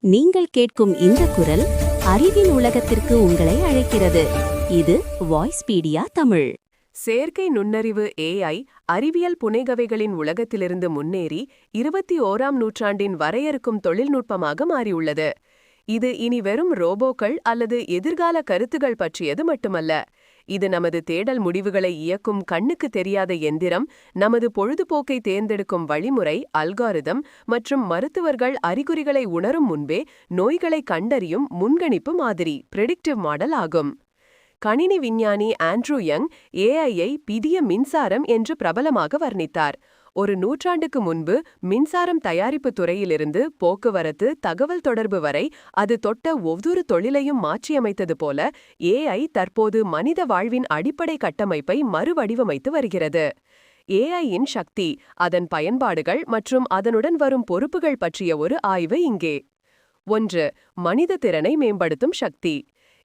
நீங்கள் கேட்கும் இந்த குரல் அறிவின் உலகத்திற்கு உங்களை அழைக்கிறது. இது வாய்ஸ்பீடியா தமிழ். செயற்கை நுண்ணறிவு ஏஐ அறிவியல் புனைகவைகளின் உலகத்திலிருந்து முன்னேறி இருபத்தி ஓராம் நூற்றாண்டின் வரையறுக்கும் தொழில்நுட்பமாக மாறியுள்ளது. இது இனி வெறும் ரோபோக்கள் அல்லது எதிர்கால கருத்துகள் பற்றியது மட்டுமல்ல. இது நமது தேடல் முடிவுகளை இயக்கும் கண்ணுக்கு தெரியாத எந்திரம் நமது பொழுதுபோக்கை தேர்ந்தெடுக்கும் வழிமுறை அல்காரிதம் மற்றும் மருத்துவர்கள் அறிகுறிகளை உணரும் முன்பே நோய்களை கண்டறியும் முன்கணிப்பு மாதிரி பிரெடிக்டிவ் மாடல் ஆகும். கணினி விஞ்ஞானி ஆண்ட்ரூ யங் ஏஐயை பிதிய மின்சாரம் என்று பிரபலமாக வர்ணித்தார். ஒரு நூற்றாண்டுக்கு முன்பு மின்சாரம் தயாரிப்பு துறையிலிருந்து போக்குவரத்து தகவல் தொடர்பு வரை அது தொட்ட ஒவ்வொரு தொழிலையும் மாற்றியமைத்தது போல ஏஐ தற்போது மனித வாழ்வின் அடிப்படை கட்டமைப்பை மறுவடிவமைத்து வருகிறது. ஏஐயின் சக்தி அதன் பயன்பாடுகள் மற்றும் அதனுடன் வரும் பொறுப்புகள் பற்றிய ஒரு ஆய்வு இங்கே. ஒன்று மனித திறனை மேம்படுத்தும் சக்தி.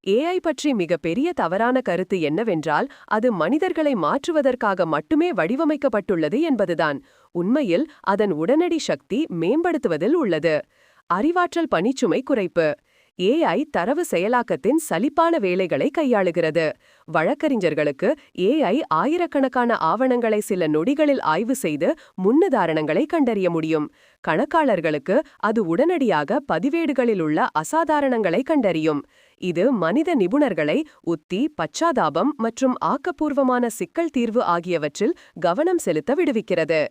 ஏஐ பற்றி மிகப்பெரிய தவறான கருத்து என்னவென்றால் அது மனிதர்களை மாற்றுவதற்காக மட்டுமே வடிவமைக்கப்பட்டுள்ளது என்பதுதான். உண்மையில் அதன் உடனடி சக்தி மேம்படுத்துவதில் உள்ளது. அறிவாற்றல் பணிச்சுமை குறைப்பு. ஏஐ தரவு செயலாக்கத்தின் சலிப்பான வேலைகளை கையாளுகிறது. வழக்கறிஞர்களுக்கு ஏஐ ஆயிரக்கணக்கான ஆவணங்களை சில நொடிகளில் ஆய்வு செய்து முன்னுதாரணங்களை கண்டறிய முடியும். கணக்காளர்களுக்கு அது உடனடியாக பதிவேடுகளில் உள்ள அசாதாரணங்களை கண்டறியும். இது மனித நிபுணர்களை உத்தி பச்சாதாபம் மற்றும் ஆக்கப்பூர்வமான சிக்கல் தீர்வு ஆகியவற்றில் கவனம் செலுத்த விடுவிக்கிறது.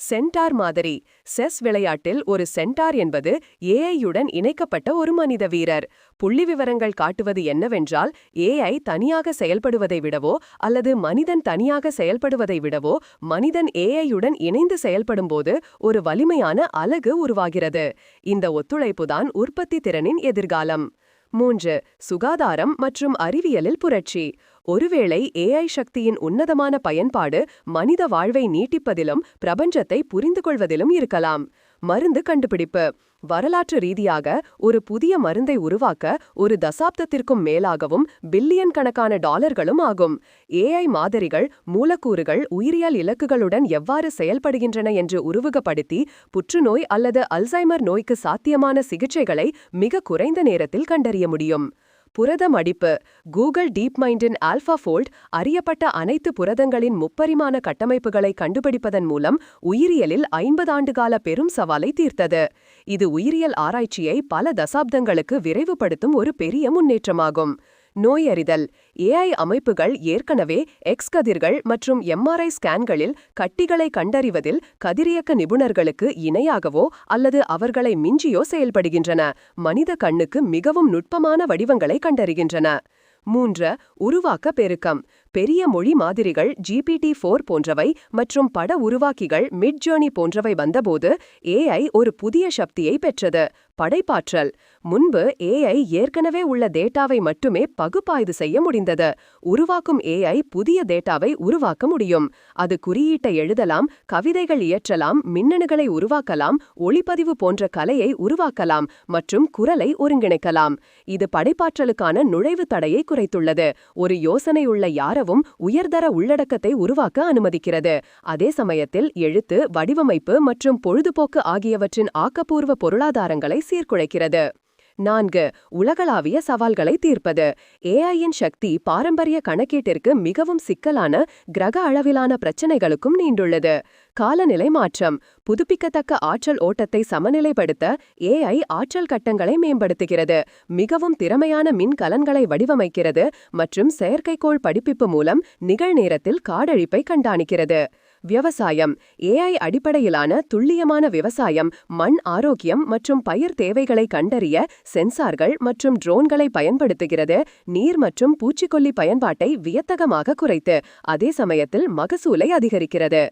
சென்டார் மாதிரி. செஸ் விளையாட்டில் ஒரு சென்டார் என்பது ஏஐயுடன் இணைக்கப்பட்ட ஒரு மனித வீரர். புள்ளி விவரங்கள் காட்டுவது என்னவென்றால் ஏஐ தனியாக செயல்படுவதை விடவோ அல்லது மனிதன் தனியாக செயல்படுவதை விடவோ மனிதன் ஏஐயுடன் இணைந்து செயல்படும்போது ஒரு வலிமையான அலகு உருவாகிறது. இந்த ஒத்துழைப்புதான் உற்பத்தி திறனின் எதிர்காலம். மூன்று சுகாதாரம் மற்றும் அறிவியலில் புரட்சி. ஒருவேளை ஏஐ சக்தியின் உன்னதமான பயன்பாடு மனித வாழ்வை நீட்டிப்பதிலும் பிரபஞ்சத்தை புரிந்துகொள்வதிலும் இருக்கலாம். மருந்து கண்டுபிடிப்பு. வரலாற்று ரீதியாக ஒரு புதிய மருந்தை உருவாக்க ஒரு தசாப்தத்திற்கும் மேலாகவும் பில்லியன் கணக்கான டாலர்களும் ஆகும். ஏஐ மாதிரிகள் மூலக்கூறுகள் உயிரியல் இலக்குகளுடன் எவ்வாறு செயல்படுகின்றன என்று உருவகப்படுத்தி புற்றுநோய் அல்லது அல்சைமர் நோய்க்கு சாத்தியமான சிகிச்சைகளை மிக குறைந்த நேரத்தில் கண்டறிய முடியும். புரத மடிப்பு கூகுள் டீப் மைண்டின் ஆல்ஃபா ஃபோல்ட் அறியப்பட்ட அனைத்து புரதங்களின் முப்பரிமாண கட்டமைப்புகளை கண்டுபிடிப்பதன் மூலம் உயிரியலில் ஐம்பது ஆண்டுகால பெரும் சவாலை தீர்த்தது. இது உயிரியல் ஆராய்ச்சியை பல தசாப்தங்களுக்கு விரைவுபடுத்தும் ஒரு பெரிய முன்னேற்றமாகும். நோயறிதல். ஏஐ அமைப்புகள் ஏற்கனவே எக்ஸ் கதிர்கள் மற்றும் எம்ஆர்ஐ ஸ்கேன்களில் கட்டிகளை கண்டறிவதில் கதிரியக்க நிபுணர்களுக்கு இணையாகவோ அல்லது அவர்களை மிஞ்சியோ செயல்படுகின்றன. மனித கண்ணுக்கு மிகவும் நுட்பமான வடிவங்களை கண்டறிகின்றன. மூன்று உருவாக்க பெருக்கம். பெரிய மொழி மாதிரிகள் ஜிபிடி ஃபோர் போன்றவை மற்றும் பட உருவாக்கிகள் மிட் ஜேர்னி போன்றவை வந்தபோது ஏஐ ஒரு புதிய சக்தியை பெற்றது. படைப்பாற்றல். முன்பு ஏஐ ஏற்கனவே உள்ள டேட்டாவை மட்டுமே பகுப்பாய்வு செய்ய முடிந்தது. உருவாக்கும் ஏஐ புதிய டேட்டாவை உருவாக்க முடியும். அது குறியீட்டை எழுதலாம் கவிதைகள் இயற்றலாம் மின்னணுகளை உருவாக்கலாம் ஒளிப்பதிவு போன்ற கலையை உருவாக்கலாம் மற்றும் குரலை ஒருங்கிணைக்கலாம். இது படைப்பாற்றலுக்கான நுழைவு தடையை குறைத்துள்ளது. ஒரு யோசனையுள்ள யாரவும் உயர்தர உள்ளடக்கத்தை உருவாக்க அனுமதிக்கிறது. அதே சமயத்தில் எழுத்து வடிவமைப்பு மற்றும் பொழுதுபோக்கு ஆகியவற்றின் ஆக்கப்பூர்வ பொருளாதாரங்களை சீர்குலைக்கிறது. நான்கு உலகளாவிய சவால்களை தீர்ப்பது. ஏஐயின் சக்தி பாரம்பரிய கணக்கீட்டிற்கு மிகவும் சிக்கலான கிரக அளவிலான பிரச்சினைகளுக்கும் நீண்டுள்ளது. காலநிலை மாற்றம் புதுப்பிக்கத்தக்க ஆற்றல் ஓட்டத்தை சமநிலைப்படுத்த ஏஐ ஆற்றல் கட்டங்களை மேம்படுத்துகிறது. மிகவும் திறமையான மின்கலன்களை வடிவமைக்கிறது மற்றும் செயற்கைக்கோள் படிப்பிப்பு மூலம் நிகழ்நேரத்தில் காடழிப்பை கண்காணிக்கிறது. விவசாயம் ஏஐ அடிப்படையிலான துல்லியமான விவசாயம் மண் ஆரோக்கியம் மற்றும் பயிர் தேவைகளை கண்டறிய சென்சார்கள் மற்றும் ட்ரோன்களை பயன்படுத்துகிறது நீர் மற்றும் பூச்சிக்கொல்லி பயன்பாட்டை வியத்தகமாக குறைத்து அதே சமயத்தில் மகசூலை அதிகரிக்கிறது.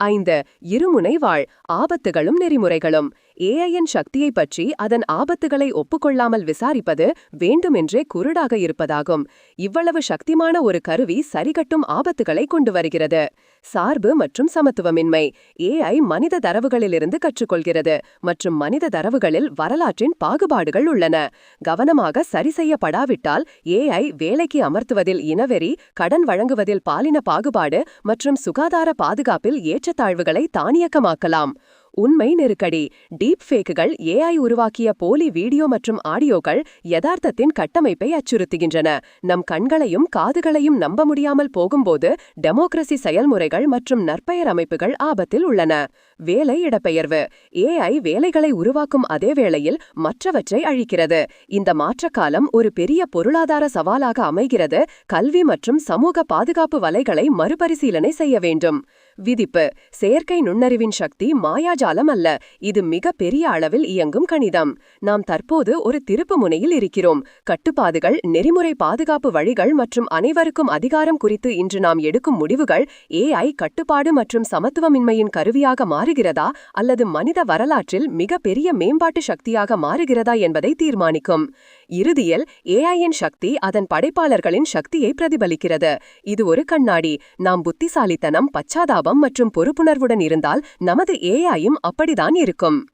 ஐந்து இருமுனை வாழ் ஆபத்துகளும் நெறிமுறைகளும். ஏஐயின் சக்தியை பற்றி அதன் ஆபத்துகளை ஒப்புக்கொள்ளாமல் விசாரிப்பது வேண்டுமென்றே குருடாக இருப்பதாகும். இவ்வளவு சக்திமான ஒரு கருவி சரிகட்டும் ஆபத்துகளை கொண்டு வருகிறது. சார்பு மற்றும் சமத்துவமின்மை. ஏஐ மனித தரவுகளிலிருந்து கற்றுக்கொள்கிறது மற்றும் மனித தரவுகளில் வரலாற்றின் பாகுபாடுகள் உள்ளன. கவனமாக சரி செய்யப்படாவிட்டால் ஏஐ வேலைக்கு அமர்த்துவதில் இனவெறி கடன் வழங்குவதில் பாலின பாகுபாடு மற்றும் சுகாதார பாதுகாப்பில் ஏற்றத்தாழ்வுகளை தானியக்கமாக்கலாம். உண்மை நெருக்கடி. டீப் ஃபேக்குகள் ஏஐ உருவாக்கிய போலி வீடியோ மற்றும் ஆடியோக்கள் யதார்த்தத்தின் கட்டமைப்பை அச்சுறுத்துகின்றன. நம் கண்களையும் காதுகளையும் நம்ப முடியாமல் போகும்போது டெமோக்ரசி செயல்முறைகள் மற்றும் நற்பெயர் அமைப்புகள் ஆபத்தில் உள்ளன. வேலை இடப்பெயர்வு. ஏஐ வேலைகளை உருவாக்கும் அதே வேளையில் மற்றவற்றை அழிக்கிறது. இந்த மாற்றக்காலம் ஒரு பெரிய பொருளாதார சவாலாக அமைகிறது. கல்வி மற்றும் சமூக பாதுகாப்பு வலைகளை மறுபரிசீலனை செய்ய வேண்டும். விதிப்பு. செயற்கை நுண்ணறிவின் சக்தி மாயாஜாலம் அல்ல. இது மிக பெரிய அளவில் இயங்கும் கணிதம். நாம் தற்போது ஒரு திருப்பு முனையில் இருக்கிறோம். கட்டுப்பாடுகள் நெறிமுறை பாதுகாப்பு வழிகள் மற்றும் அனைவருக்கும் அதிகாரம் குறித்து இன்று நாம் எடுக்கும் முடிவுகள் ஏஐ கட்டுப்பாடு மற்றும் சமத்துவமின்மையின் கருவியாக மாறுகிறதா அல்லது மனித வரலாற்றில் மிக பெரிய மேம்பாட்டு சக்தியாக மாறுகிறதா என்பதை தீர்மானிக்கும். இறுதியில் ஏஐயின் சக்தி அதன் படைப்பாளர்களின் சக்தியை பிரதிபலிக்கிறது. இது ஒரு கண்ணாடி. நாம் புத்திசாலித்தனம் பச்சாதாபம் மற்றும் பொறுப்புணர்வுடன் இருந்தால் நமது ஏஐயும் அப்படிதான் இருக்கும்.